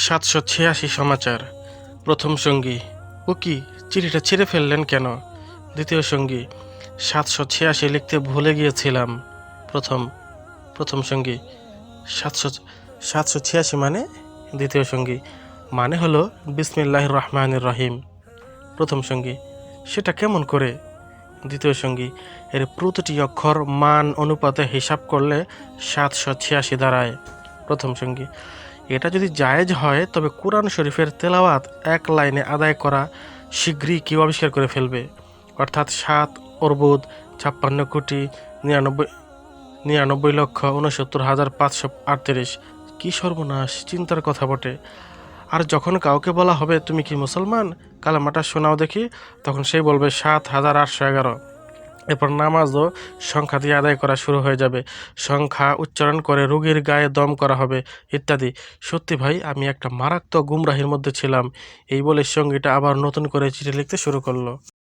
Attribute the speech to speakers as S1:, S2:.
S1: সাতশো ছিয়াশি সমাচার। প্রথম সঙ্গী। ও কি, চিঠিটা ছিঁড়ে ফেললেন কেন? দ্বিতীয় সঙ্গী। সাতশো ছিয়াশি লিখতে ভুলে গিয়েছিলাম। প্রথম প্রথম সঙ্গী। সাতশো সাতশো ছিয়াশি মানে? দ্বিতীয় সঙ্গী। মানে হলো বিসমিল্লাহ রহমানুর রহিম। প্রথম সঙ্গী। সেটা কেমন করে? দ্বিতীয় সঙ্গী। এর প্রতিটি অক্ষর মান, অনুপাতে হিসাব করলে সাতশো ছিয়াশি দাঁড়ায়। প্রথম সঙ্গী। এটা যদি জায়েজ হয়, তবে কোরআন শরীফের তেলাওয়াত এক লাইনে আদায় করা শীঘ্রই কেউ আবিষ্কার করে ফেলবে। অর্থাৎ সাত, অর্বুদ, ছাপ্পান্ন কোটি, নিরানব্বই নিরানব্বই লক্ষ, উনসত্তর হাজার পাঁচশো আটত্রিশ। কী সর্বনাশ, চিন্তার কথা বটে। আর যখন কাউকে বলা হবে, তুমি কি মুসলমান? কালামাটা শোনাও দেখি, তখন সে বলবে, সাত হাজার আটশো এগারো। এরপর নামাজও সংখ্যা দিয়ে আদায় করা শুরু হয়ে যাবে। সংখ্যা উচ্চারণ করে রুগীর গায়ে দম করা হবে, ইত্যাদি। সত্যি ভাই, আমি একটা মারাত্মক গুমরাহির মধ্যে ছিলাম। এই বলে সঙ্গীটা আবার নতুন করে চিঠি লিখতে শুরু করল।